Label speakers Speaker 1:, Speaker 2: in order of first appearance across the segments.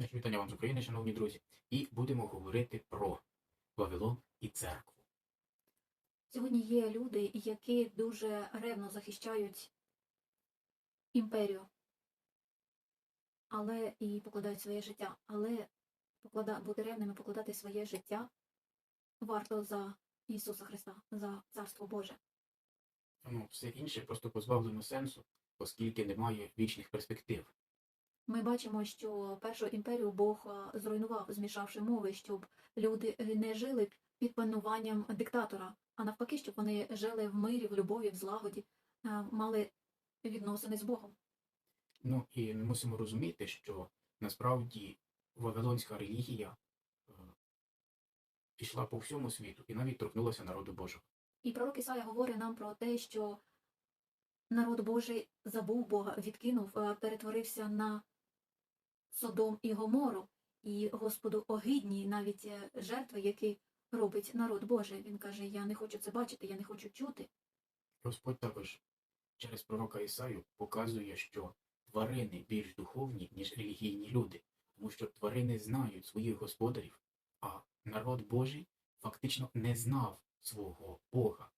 Speaker 1: Вітання вам з України, шановні друзі, і будемо говорити про Вавилон і церкву.
Speaker 2: Сьогодні є люди, які дуже ревно захищають імперію, але і покладають своє життя. Але поклада... бути ревними, покладати своє життя варто за Ісуса Христа, за Царство Боже.
Speaker 1: Ну, все інше просто позбавлено сенсу, оскільки немає вічних перспектив.
Speaker 2: Ми бачимо, що першу імперію Бог зруйнував, змішавши мови, щоб люди е, не жили під пануванням диктатора, а навпаки, щоб вони жили в мирі, в любові, в злагоді, мали відносини з Богом.
Speaker 1: Ну і ми мусимо розуміти, що насправді Вавилонська релігія е, пішла по всьому світу і навіть торкнулася народу Божого.
Speaker 2: І пророк Ісая говорить нам про те, що народ Божий забув Бога, відкинув, е, перетворився на Содом і Гомору, і Господу огидні навіть е, жертви, які робить народ Божий. Він каже: Я не хочу це бачити, я не хочу чути.
Speaker 1: Господь також через пророка Ісаю показує, що тварини більш духовні, ніж релігійні люди, тому що тварини знають своїх господарів, а народ Божий фактично не знав свого Бога.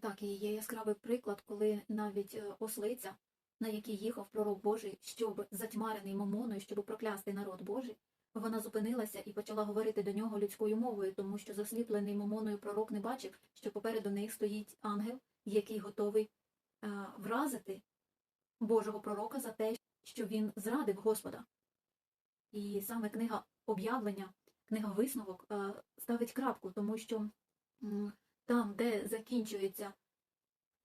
Speaker 2: Так, і є яскравий приклад, коли навіть е, ослиця, на якій їхав пророк Божий, щоб затьмарений Мамоною, щоб проклясти народ Божий, вона зупинилася і почала говорити до нього людською мовою, тому що засліплений Мамоною пророк не бачив, що попереду них стоїть ангел, який готовий е, вразити Божого пророка за те, що він зрадив Господа. І саме книга об'явлення, книга висновок е, ставить крапку, тому що там, де закінчується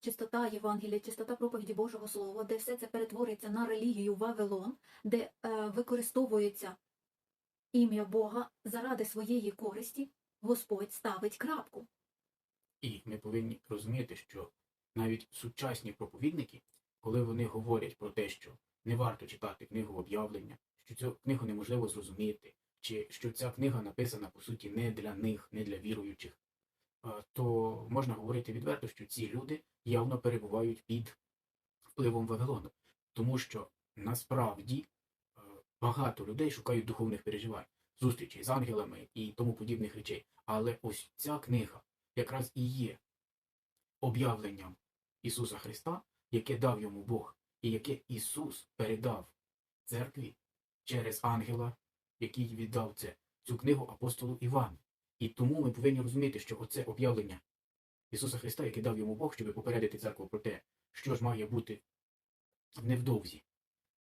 Speaker 2: чистота Євангелія, чистота проповіді Божого Слова, де все це перетворюється на релігію Вавилон, де е, використовується ім'я Бога заради своєї користі, Господь ставить крапку.
Speaker 1: І ми повинні розуміти, що навіть сучасні проповідники, коли вони говорять про те, що не варто читати книгу об'явлення, що цю книгу неможливо зрозуміти, чи що ця книга написана по суті не для них, не для віруючих, то можна говорити відверто, що ці люди явно перебувають під впливом Вавилону, тому що насправді е, багато людей шукають духовних переживань, зустрічей з ангелами і тому подібних речей. Але ось ця книга якраз і є об'явленням Ісуса Христа, яке дав йому Бог, і яке Ісус передав церкві через ангела, який віддав це, цю книгу апостолу Івану. І тому ми повинні розуміти, що оце об'явлення Ісуса Христа, яке дав йому Бог, щоб попередити церкву про те, що ж має бути невдовзі,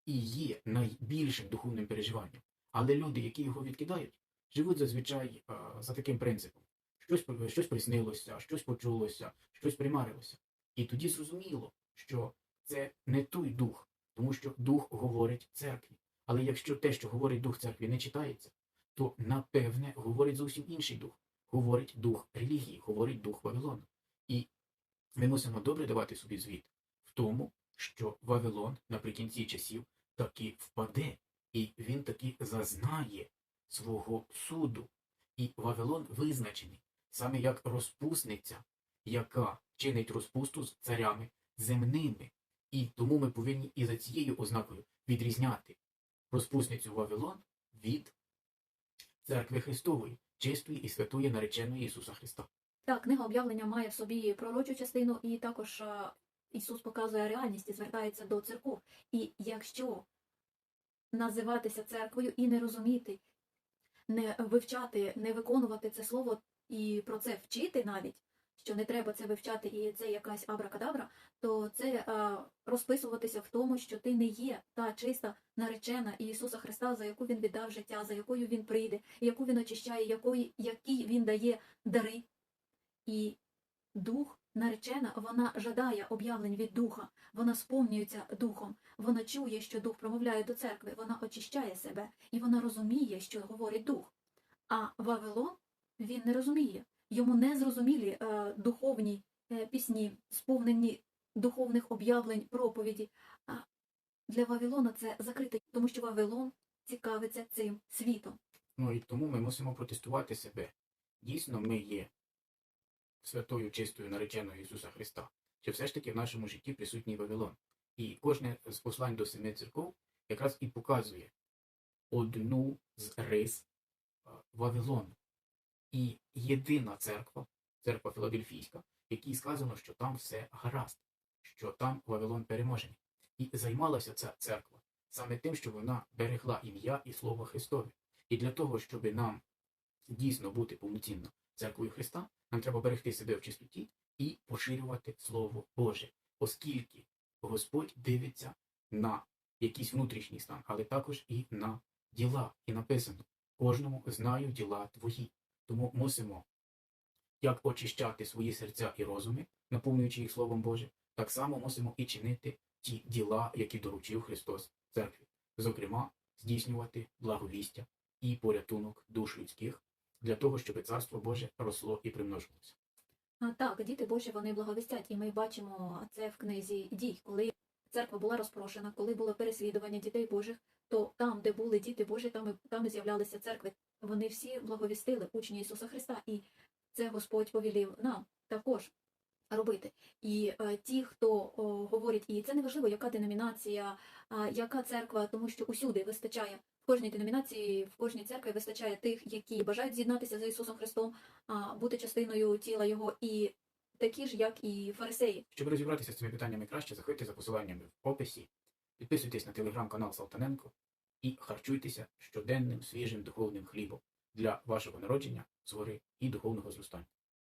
Speaker 1: і є найбільшим духовним переживанням. Але люди, які його відкидають, живуть зазвичай а, за таким принципом. Щось, щось приснилося, щось почулося, щось примарилося. І тоді зрозуміло, що це не той дух, тому що дух говорить церкві. Але якщо те, що говорить дух церкві, не читається, то напевне говорить зовсім інший дух. Говорить дух релігії, говорить дух Вавилону. І ми мусимо добре давати собі звіт в тому, що Вавилон наприкінці часів таки впаде, і він таки зазнає свого суду. І Вавилон визначений саме як розпусниця, яка чинить розпусту з царями земними. І тому ми повинні і за цією ознакою відрізняти розпусницю Вавилон від церкви Христової, чистої і святої нареченої Ісуса Христа.
Speaker 2: Так, книга об'явлення має в собі пророчу частину, і також а, Ісус показує реальність і звертається до церков. І якщо називатися церквою і не розуміти, не вивчати, не виконувати це слово і про це вчити навіть, що не треба це вивчати, і це якась абракадабра, то це а, розписуватися в тому, що ти не є та чиста наречена Ісуса Христа, за яку він віддав життя, за якою він прийде, яку він очищає, якої, які він дає дари. І дух наречена, вона жадає об'явлень від духа, вона сповнюється духом, вона чує, що дух промовляє до церкви, вона очищає себе і вона розуміє, що говорить дух. А Вавилон він не розуміє. Йому не зрозумілі е, духовні е, пісні, сповнені духовних об'явлень, проповіді. А для Вавилона це закрите, тому що Вавилон цікавиться цим світом.
Speaker 1: Ну і тому ми мусимо протестувати себе. Дійсно, ми є святою чистою нареченою Ісуса Христа. Чи все ж таки в нашому житті присутній Вавилон? І кожне з послань до семи церков якраз і показує одну з рис е, Вавилону. І єдина церква, церква Філадельфійська, якій сказано, що там все гаразд, що там Вавилон переможений. І займалася ця церква саме тим, що вона берегла ім'я і слово Христове. І для того, щоб нам дійсно бути повноцінно церквою Христа, нам треба берегти себе в чистоті і поширювати Слово Боже, оскільки Господь дивиться на якийсь внутрішній стан, але також і на діла. І написано: кожному знаю діла твої. Тому мусимо як очищати свої серця і розуми, наповнюючи їх Словом Божим, так само мусимо і чинити ті діла, які доручив Христос церкві, зокрема, здійснювати благовістя і порятунок душ людських для того, щоб царство Боже росло і примножувалося.
Speaker 2: А, так, діти Божі вони благовістять, і ми бачимо це в книзі дій, коли церква була розпрошена, коли було переслідування дітей Божих, то там, де були діти Божі, там там і з'являлися церкви. Вони всі благовістили учні Ісуса Христа, і це Господь повелів нам також робити. І е, ті, хто о, говорять, і це не важливо, яка деномінація, а, яка церква, тому що усюди вистачає. В кожній деномінації, в кожній церкві вистачає тих, які бажають з'єднатися з Ісусом Христом, а, бути частиною тіла Його, і такі ж, як і фарисеї.
Speaker 1: Щоб розібратися з цими питаннями краще, заходьте за посиланнями в описі, підписуйтесь на телеграм-канал Салтаненко і харчуйтеся щоденним свіжим духовним хлібом для вашого народження, згори і духовного зростання.